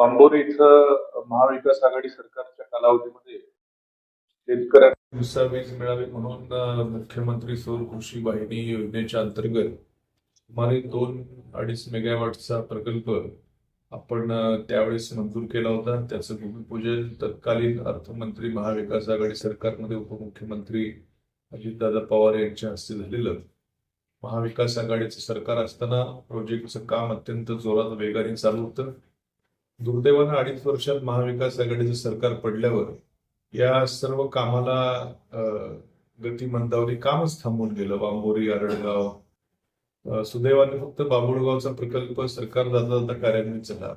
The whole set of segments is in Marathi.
बांबोरी इथं महाविकास आघाडी सरकारच्या कालावधीमध्ये शेतकऱ्यांना दिवसा वीज मिळावी म्हणून मुख्यमंत्री सौर कृषी वाहिनी योजनेच्या अंतर्गत सुमारे दोन अडीच मेगावॅटचा प्रकल्प आपण त्यावेळेस मंजूर केला होता. त्याचं भूमिपूजन तत्कालीन अर्थमंत्री महाविकास आघाडी सरकारमध्ये उपमुख्यमंत्री अजितदादा पवार यांच्या हस्ते झालेलं. महाविकास आघाडीचं सरकार असताना प्रोजेक्टचं काम अत्यंत जोरात वेगाने चालू होतं. दुर्दैवानं अडीच वर्षात महाविकास आघाडीचं सरकार पडल्यावर या सर्व कामाला गती मंदावली कामच थांबून गेलं. बांबोरी आरडगाव सुदैवाने फक्त बाबुळगावचा प्रकल्प सरकार जाता जाता कार्यान्वित झाला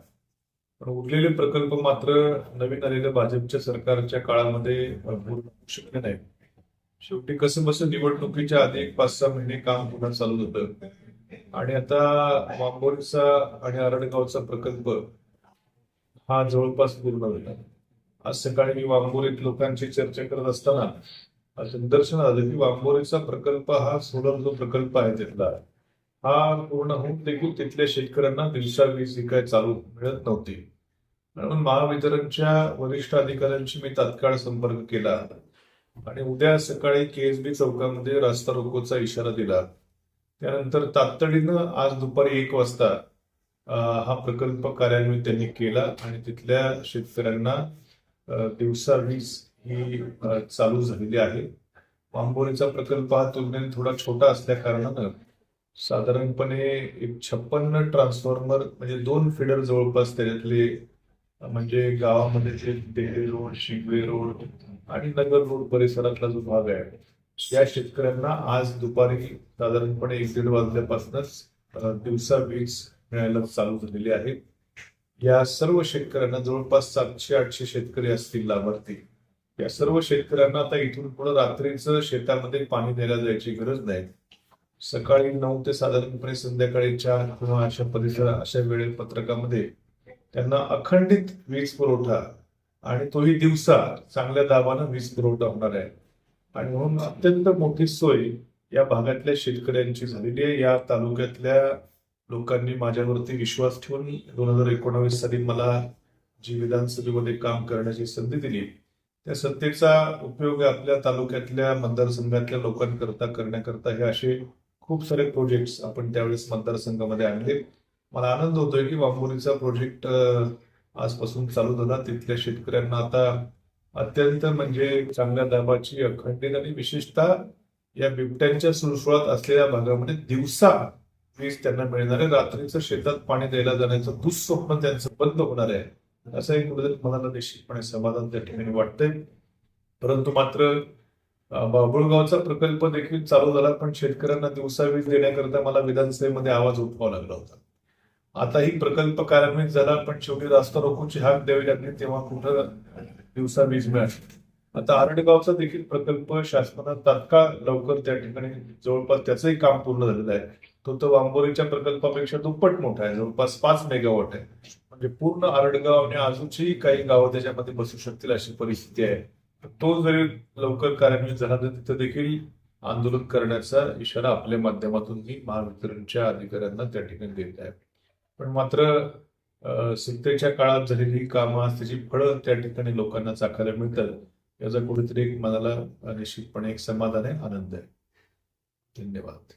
पण उरलेले प्रकल्प मात्र नवीन आलेल्या भाजपच्या सरकारच्या काळामध्ये अं, पूर्ण नाही. शेवटी कसं बस निवडणुकीच्या आधी एक पाच सहा महिने काम पुन्हा चालू होतं. आणि आता बांबोरीचा आणि आरडगावचा प्रकल्प हा जवळपास पूर्ण झाला आज सकाळी मी वांबोरीत लोकांची चर्चा करत असताना दर्शन निदर्शन आलं की वांबोरीचा प्रकल्प हा सोलर जो प्रकल्प आहे तिथला हा पूर्ण होऊन देखील तिथल्या शेतकऱ्यांना दिवसा वीज ही काय चालू मिळत नव्हती. म्हणून महावितरणच्या वरिष्ठ अधिकाऱ्यांशी मी तात्काळ संपर्क केला आणि उद्या सकाळी केएसबी चौकामध्ये रास्ता रोकोचा इशारा दिला. त्यानंतर तातडीनं आज दुपारी एक वाजता हा प्रकल्प कार्यान्वित त्यांनी केला आणि तिथल्या शेतकऱ्यांना दिवसा वीज ही चालू झालेली आहे. वांबोरीचा प्रकल्प हा तुलनेने थोडा छोटा असल्या कारणानं साधारणपणे एक छप्पन्न ट्रान्सफॉर्मर म्हणजे दोन फिडर जवळपास त्याच्यातले म्हणजे गावामध्ये जे देहरे रोड शिंगवे रोड आणि नगर रोड परिसरातला जो भाग आहे या शेतकऱ्यांना आज दुपारी साधारणपणे एक दीड वाजल्यापासूनच दिवसा वीज मिळायला चालू झालेली आहे. या सर्व शेतकऱ्यांना जवळपास सातशे आठशे शेतकरी असतील लाभार्थी. या सर्व शेतकऱ्यांना आता इथून पुढे रात्रीचं शेतामध्ये पाणी द्यायला जायची गरज नाही. सकाळी नऊ ते साधारणपणे संध्याकाळी चार किंवा अशा परिसर अशा वेळेत पत्रकामध्ये त्यांना अखंडित वीज पुरवठा आणि तोही दिवसा चांगल्या दाबानं वीज पुरवठा होणार आहे. आणि म्हणून अत्यंत मोठी सोय या भागातल्या शेतकऱ्यांची झालेली आहे. या तालुक्यातल्या लोकांनी माझ्यावरती विश्वास ठेवून दोन हजार एकोणावीस साली मला जी विधानसभेमध्ये काम करण्याची संधी दिली त्या सत्तेचा उपयोग आपल्या तालुक्यातल्या मतदारसंघातल्या लोकांकरता करण्याकरता हे असे खूप सारे प्रोजेक्ट्स आपण त्यावेळेस मतदारसंघामध्ये आणले. मला आनंद होतोय की वांबोरीचा प्रोजेक्ट आजपासून चालू झाला. तिथल्या शेतकऱ्यांना आता अत्यंत म्हणजे चांगल्या दाबाची अखंडित आणि विशेषतः या बिबट्यांच्या सुळसुळात असलेल्या भागामध्ये दिवसा वीज त्यांना मिळणार आहे रात्रीचं शेतात पाणी द्यायला जाण्याचं दुःस्वप्न त्यांचं बंद होणार आहे. असं एक कुठेतरी मला निश्चितपणे समाधान त्या ठिकाणी वाटतंय. परंतु मात्र बाबुळगावचा प्रकल्प देखील चालू झाला पण शेतकऱ्यांना दिवसा वीज देण्याकरता मला विधानसभेमध्ये आवाज उठवावा लागला होता. आता ही प्रकल्प कार्यान्वित झाला पण शेवटी रास्ता रोकोची हाक द्यावी लागली तेव्हा कुठं दिवसा वीज मिळाली? आता आरडगावचा देखील प्रकल्प शासनानं तात्काळ लवकर त्या ठिकाणी जवळपास त्याचंही काम पूर्ण झालेलं आहे. तो तर वांबोरीच्या प्रकल्पापेक्षा दुप्पट मोठा आहे जवळपास पाच मेगावॉट आहे. म्हणजे पूर्ण आरडगाव आणि अजूनची काही गावं त्याच्यामध्ये बसू शकतील अशी परिस्थिती आहे. तो जरी लवकर कार्यान्वित झाला तर तिथं देखील आंदोलन करण्याचा इशारा आपल्या माध्यमातून मी महावितरणच्या अधिकाऱ्यांना त्या ठिकाणी देत आहे. पण मात्र सत्तेच्या काळात झालेली कामं त्याची फळं त्या ठिकाणी लोकांना चाखायला मिळतात याचा कुठेतरी एक मनाला निश्चितपणे एक समाधान आहे आनंद आहे. धन्यवाद.